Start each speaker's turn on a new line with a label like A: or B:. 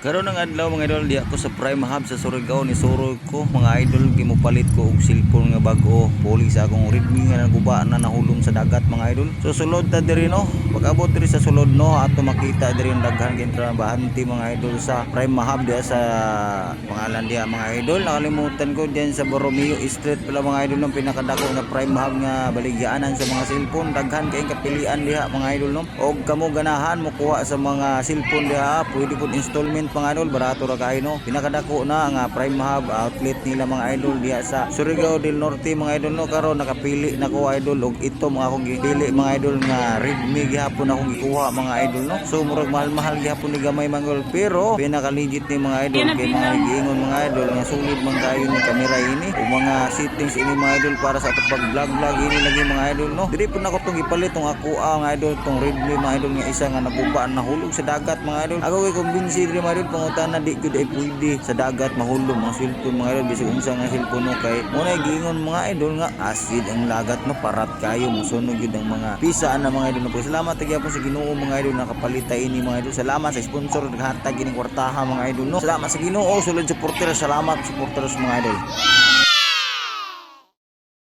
A: Karon ng adlaw mga idol di ako sa Prime Hub sa Surigao ni Suro ko mga idol gimupalit ko og cellphone nga bag-o pulis akong Redmi nga naguba na nahulom sa dagat mga idol. So sulod ta diri no. Pag abot diri sa sulod no ato makita diri ang daghan kay trabahanti mga idol sa Prime Hub diya sa pangalan diya mga idol. Nakalimutan ko diyan sa Borromeo Street pala mga idol ng pinakadako nga Prime Hub nga baligyaanan sa mga cellphone daghan kay kapilian diha mga idol no. Og kamo ganahan mo kuha sa mga cellphone diha pwede pud installment mga idol barato ra kayo no pinakadako na nga Prime Hub outlet nila mga idol diha sa Surigao del Norte mga idol no karon nakapili na ko idol og ito mga akong gipili mga idol nga Redmi gihapon akong gikuha mga idol no so murag mahal-mahal gihapon ni gamay mga idol pero pinaka legit ni mga idol kay mga giingon mga idol nga sulid man kayo ni kamera ini o mga settings ini mga idol para sa atong pag vlog vlog ini lagi mga idol no diri po na ko tong ipalit tong ako ang idol tong Redmi mga idol nga isa nga naguba nahulog sa dagat mga idol ako kay kumbinsi diri mga idol pangutan na di jud ay pwede. Sa dagat mahulog ang cellphone mga idol bisag unsa nga cellphone no? Kay mo na giingon mga idol nga acid ang lagat no? Parat kayo musunog yun ang mga pisaan na mga idol no? Salamat tagyapon sa Ginoo mga idol nakapalita ini mga idol. Salamat sa sponsor naghatag ining kwartaha mga idol no? Salamat sa Ginoo sulod supporter salamat supporter sa mga idol